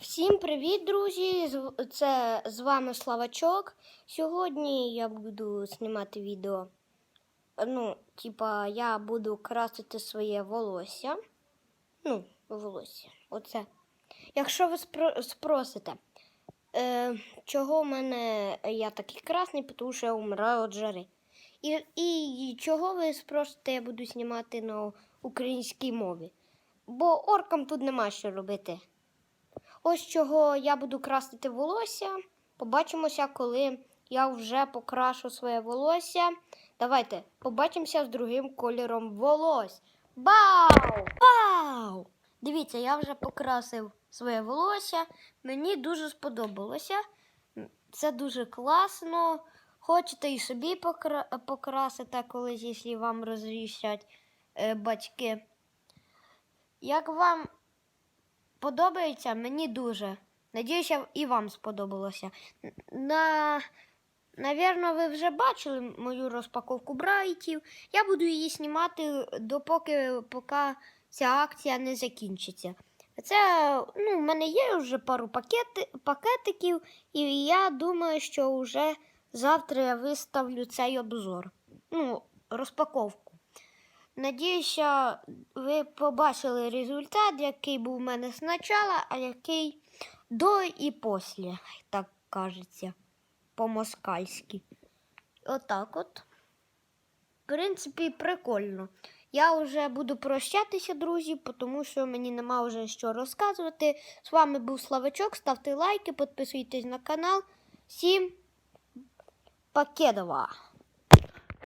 Всім привіт, друзі! Це з вами Славачок. Сьогодні я буду знімати відео. Ну, типа, я буду красити своє волосся. Ну, волосся. Оце. Якщо ви спро- спросите, е, чого в мене я такий красний, тому що я вмираю від жари. І, і чого ви спросите, я буду знімати на українській мові? Бо оркам тут нема що робити. Ось чого я буду красити волосся. Побачимося, коли я вже покрашу своє волосся. Давайте побачимося з другим кольором волос. Бау! Бау! Дивіться, я вже покрасив своє волосся. Мені дуже сподобалося. Це дуже класно. Хочете і собі покра- покрасити колись, якщо вам розрішать е, батьки. Як вам подобається мені дуже. Надіюся, і вам сподобалося. На... Навірно, ви вже бачили мою розпаковку брайтів. Я буду її знімати допоки поки ця акція не закінчиться. Це ну, в мене є вже пару пакети, пакетиків, і я думаю, що вже завтра я виставлю цей обзор. Ну, розпаковку. Надіюся, ви побачили результат, який був у мене спочатку, а який до і після, так кажеться, по-москальськи. Отак от. В принципі, прикольно. Я вже буду прощатися, друзі, тому що мені нема вже що розказувати. З вами був Славачок. Ставте лайки, підписуйтесь на канал. Всім Покедова!